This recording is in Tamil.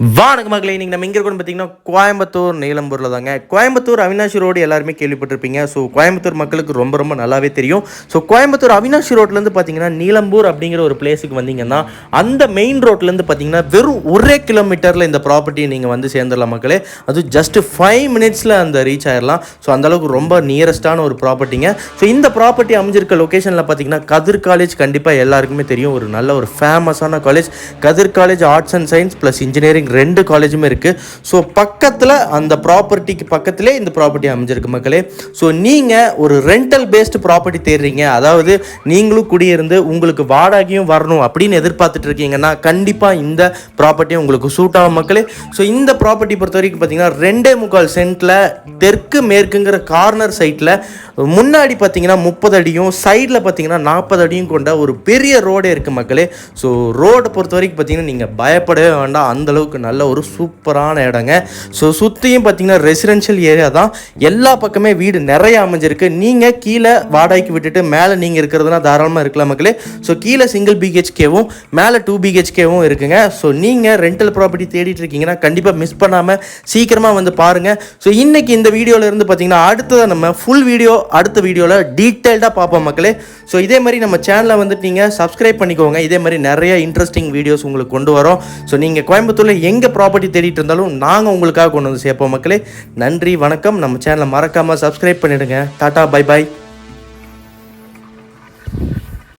வணக்கம் மகளே நீங்கள் நம்ம இங்கே இருக்கோம்னு பார்த்தீங்கன்னா கோயம்புத்தூர் நீலம்பூரில் தாங்க. கோயம்புத்தூர் அவினாஷி ரோடு எல்லாருமே கேள்விப்பட்டிருப்பீங்க. ஸோ கோயம்புத்தூர் மக்களுக்கு ரொம்ப ரொம்ப நல்லாவே தெரியும். ஸோ கோயம்புத்தூர் அவினாஷி ரோட்லேருந்து பார்த்தீங்கன்னா நீலம்பூர் அப்படிங்கிற ஒரு பிளேஸுக்கு வந்தீங்கன்னா அந்த மெயின் ரோட்லேருந்து பார்த்தீங்கன்னா வெறும் ஒரே கிலோமீட்டரில் இந்த ப்ராப்பர்ட்டியை நீங்கள் வந்து சேர்ந்துடலாம் மக்களே. அது ஜஸ்ட் ஃபைவ் மினிட்ஸில் அந்த ரீச் ஆயிடலாம் ஸோ அந்தளவுக்கு ரொம்ப நியரஸ்டான ஒரு ப்ராப்பர்ட்டிங்க ஸோ இந்த ப்ராப்பர்ட்டி அமைஞ்சிருக்க லொக்கேஷனில் பார்த்தீங்கன்னா கதிர் காலேஜ் கண்டிப்பாக எல்லாருக்குமே தெரியும். ஒரு நல்ல ஒரு ஃபேமஸான college Kathir college arts and science plus engineering ரெண்டு காலேஜுமே இருக்குது ஸோ பக்கத்தில் அந்த ப்ராப்பர்ட்டிக்கு பக்கத்திலே இந்த ப்ராப்பர்ட்டி அமைஞ்சிருக்கு மக்களே. ஸோ நீங்கள் ஒரு ரெண்டல் பேஸ்டு ப்ராப்பர்ட்டி தேடுறீங்க. அதாவது நீங்களும் குடியிருந்து உங்களுக்கு வாடகையும் வரணும் அப்படின்னு எதிர்பார்த்துட்டு இருக்கீங்கன்னா கண்டிப்பாக இந்த ப்ராப்பர்ட்டி உங்களுக்கு சூட் ஆகும் மக்களே. ஸோ இந்த ப்ராப்பர்ட்டி பொறுத்த வரைக்கும் பார்த்தீங்கன்னா ரெண்டே முக்கால் சென்ட்டில் தெற்கு மேற்குங்கிற கார்னர் சைட்டில் முன்னாடி பார்த்தீங்கன்னா முப்பது அடியும் சைடில் பார்த்தீங்கன்னா நாற்பது அடியும் கொண்ட ஒரு பெரிய ரோடே இருக்குது மக்களே. ஸோ ரோடை பொறுத்த வரைக்கும் பார்த்தீங்கன்னா நீங்கள் பயப்படவே வேண்டாம். அந்த அளவுக்கு நல்ல ஒரு சூப்பரான இடங்க. ஸோ சுற்றியும் பார்த்தீங்கன்னா ரெசிடென்ஷியல் ஏரியா தான். எல்லா பக்கமே வீடு நிறைய அமைஞ்சிருக்கு. நீங்கள் கீழே வாடகைக்கு விட்டுட்டு மேலே நீங்கள் இருக்கிறதுனா தாராளமாக இருக்கலாம் மக்களே. ஸோ கீழே சிங்கிள் பிஹெச்கேவும் மேலே டூ பிஹெச்கேவும் இருக்குங்க. ஸோ நீங்கள் ரெண்டல் ப்ராப்பர்ட்டி தேடிட்டு இருக்கீங்கன்னா கண்டிப்பாக மிஸ் பண்ணாமல் சீக்கிரமாக வந்து பாருங்கள் ஸோ இன்றைக்கி இந்த வீடியோவில் இருந்து பார்த்தீங்கன்னா அடுத்ததாக நம்ம ஃபுல் வீடியோ அடுத்த வீடியோவில் டீட்டெயில்டாக பார்ப்போம் மக்களே. ஸோ இதே மாதிரி நம்ம சேனலை வந்துட்டு நீங்கள் சப்ஸ்கிரைப் பண்ணிக்கோங்க. இதே மாதிரி நிறைய இன்ட்ரெஸ்டிங் வீடியோஸ் உங்களுக்கு கொண்டு வரோம். ஸோ நீங்கள் கோயம்புத்தூரில் எங்கே ப்ராப்பர்ட்டி தேடிட்டு இருந்தாலும் நாங்கள் உங்களுக்காக கொண்டு வந்து சேர்ப்போம் மக்களே. நன்றி வணக்கம். நம்ம சேனலை மறக்காமல் சப்ஸ்கிரைப் பண்ணிவிடுங்க டாட்டா பை பாய்